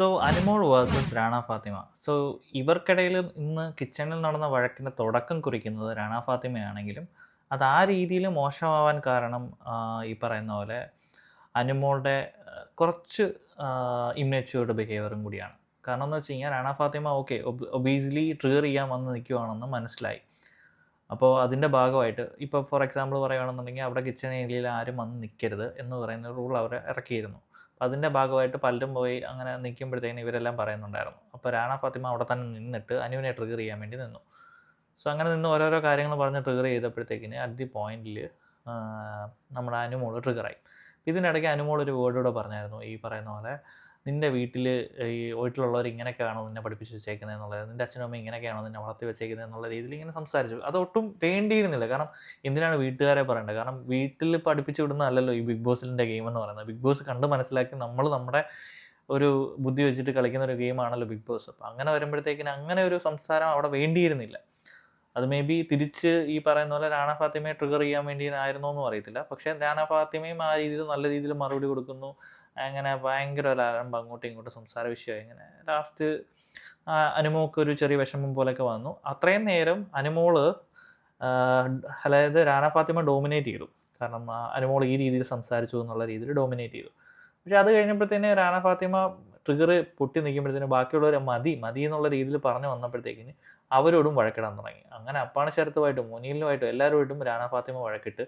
So Anumol versus Rana Fathima so ഇവർക്കിടയിൽ ഇന്ന് കിച്ചണിൽ നടന്ന വഴക്കിന്റെ തുടക്കം കുറിക്കുന്നത് റാണ ഫാത്തിമയാണെങ്കിലും അത് ആ രീതിയിൽ മോശമാവാൻ കാരണം ഈ പറയുന്ന പോലെ അനുമോളുടെ കുറച്ച് ഇമ്മെച്യൂർഡ് ബിഹേവിയറും കൂടിയാണ്. കാരണം എന്ന് വെച്ച് കഴിഞ്ഞാൽ റാണ ഫാത്തിമ ഓക്കെ ഒബീസ്ലി ട്രിഗർ ചെയ്യാൻ വന്ന് നിൽക്കുവാണെന്ന് മനസ്സിലായി. അപ്പോൾ അതിന്റെ ഭാഗമായിട്ട് ഇപ്പോൾ ഫോർ എക്സാമ്പിൾ പറയുകയാണെന്നുണ്ടെങ്കിൽ അവിടെ കിച്ചൺ ഏരിയയിൽ ആരും വന്ന് നിൽക്കരുത് എന്ന് പറയുന്ന റൂൾ അവർ ഇറക്കിയിരുന്നു. അതിന്റെ ഭാഗമായിട്ട് പലരും പോയി അങ്ങനെ നിൽക്കുമ്പോഴത്തേക്കും ഇവരെല്ലാം പറയുന്നുണ്ടായിരുന്നു. അപ്പോൾ രാണ ഫാത്തിമ അവിടെ തന്നെ നിന്നിട്ട് അനുവിനെ ട്രിഗർ ചെയ്യാൻ വേണ്ടി നിന്നു. സോ അങ്ങനെ നിന്ന് ഓരോരോ കാര്യങ്ങൾ പറഞ്ഞ് ട്രിഗർ ചെയ്തപ്പോഴത്തേക്കിന് അറ്റ് ദി പോയിന്റിൽ നമ്മുടെ അനുമോൾ ട്രിഗറായി ഇതിനിടയ്ക്ക് അനുമോൾ ഒരു വേർഡ് കൂടെ പറഞ്ഞായിരുന്നു ഈ പറയുന്ന പോലെ നിന്റെ വീട്ടിൽ ഈ വീട്ടിലുള്ളവർ ഇങ്ങനെയൊക്കെയാണോ നിന്നെ പഠിപ്പിച്ച് വെച്ചേക്കുന്നത് എന്നുള്ളത്? നിന്റെ അച്ഛനും അമ്മയും ഇങ്ങനെയൊക്കെയാണോ നിന്നെ വളർത്തി വെച്ചേക്കുന്നത് എന്നുള്ള രീതിയിൽ ഇങ്ങനെ സംസാരിച്ചു. അതൊട്ടും വേണ്ടിയിരുന്നില്ല. കാരണം എന്തിനാണ് വീട്ടുകാരെ പറയേണ്ടത്? കാരണം വീട്ടിൽ പഠിപ്പിച്ചു വിടുന്നതല്ലല്ലോ ഈ ബിഗ് ബോസിന്റെ ഗെയിം എന്ന് പറയുന്നത്. ബിഗ് ബോസ് കണ്ട് മനസ്സിലാക്കി നമ്മൾ നമ്മുടെ ഒരു ബുദ്ധി വെച്ചിട്ട് കളിക്കുന്ന ഒരു ഗെയിമാണല്ലോ ബിഗ് ബോസ്. അപ്പോൾ അങ്ങനെ വരുമ്പോഴത്തേക്കിന് അങ്ങനെ ഒരു സംസാരം അവിടെ വേണ്ടിയിരുന്നില്ല. അത് മേ ബി തിരിച്ച് ഈ പറയുന്ന പോലെ രാണ ഫാത്തിമയെ ട്രിഗർ ചെയ്യാൻ വേണ്ടി ആയിരുന്നു എന്നും അറിയത്തില്ല. പക്ഷേ രാണ ഫാത്തിമയും ആ രീതിയിൽ നല്ല രീതിയിൽ മറുപടി കൊടുക്കുന്നു. അങ്ങനെ ഭയങ്കര ഒരു അലമ്പ് അങ്ങോട്ടും ഇങ്ങോട്ടും സംസാര വിഷയമായി ഇങ്ങനെ ലാസ്റ്റ് അനുമോക്ക് ഒരു ചെറിയ വിഷമം പോലെയൊക്കെ വന്നു. അത്രയും നേരം അനുമോൾ അതായത് രാണ ഫാത്തിമ ഡോമിനേറ്റ് ചെയ്തു. കാരണം അനുമോൾ ഈ രീതിയിൽ സംസാരിച്ചു എന്നുള്ള രീതിയിൽ ഡോമിനേറ്റ് ചെയ്തു. പക്ഷെ അത് കഴിഞ്ഞപ്പോഴത്തേന് രാണ ഫാത്തിമ ട്രിഗർ പൊട്ടി നിൽക്കുമ്പോഴത്തേന് ബാക്കിയുള്ളവരെ മതി മതി എന്നുള്ള രീതിയിൽ പറഞ്ഞു വന്നപ്പോഴത്തേക്കിന് അവരോടും വഴക്കിടാൻ തുടങ്ങി. അങ്ങനെ അപ്പാണ് ശരത്തുമായിട്ടും മുനീലിനുമായിട്ടും എല്ലാവരുമായിട്ടും രാണ ഫാത്തിമ വഴക്കിട്ട്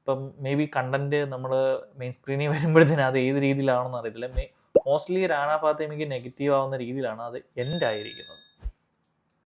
ഇപ്പം മേ ബി കണ്ടന്റ് നമ്മൾ മെയിൻ സ്ക്രീനിൽ വരുമ്പോഴത്തേന് അത് ഏത് രീതിയിലാണെന്ന് അറിയത്തില്ല. മേ മോസ്റ്റ്ലി രാണ ഫാത്തിമയ്ക്ക് നെഗറ്റീവ് ആവുന്ന രീതിയിലാണ് അത് എൻഡ് ആയിരിക്കുന്നത്.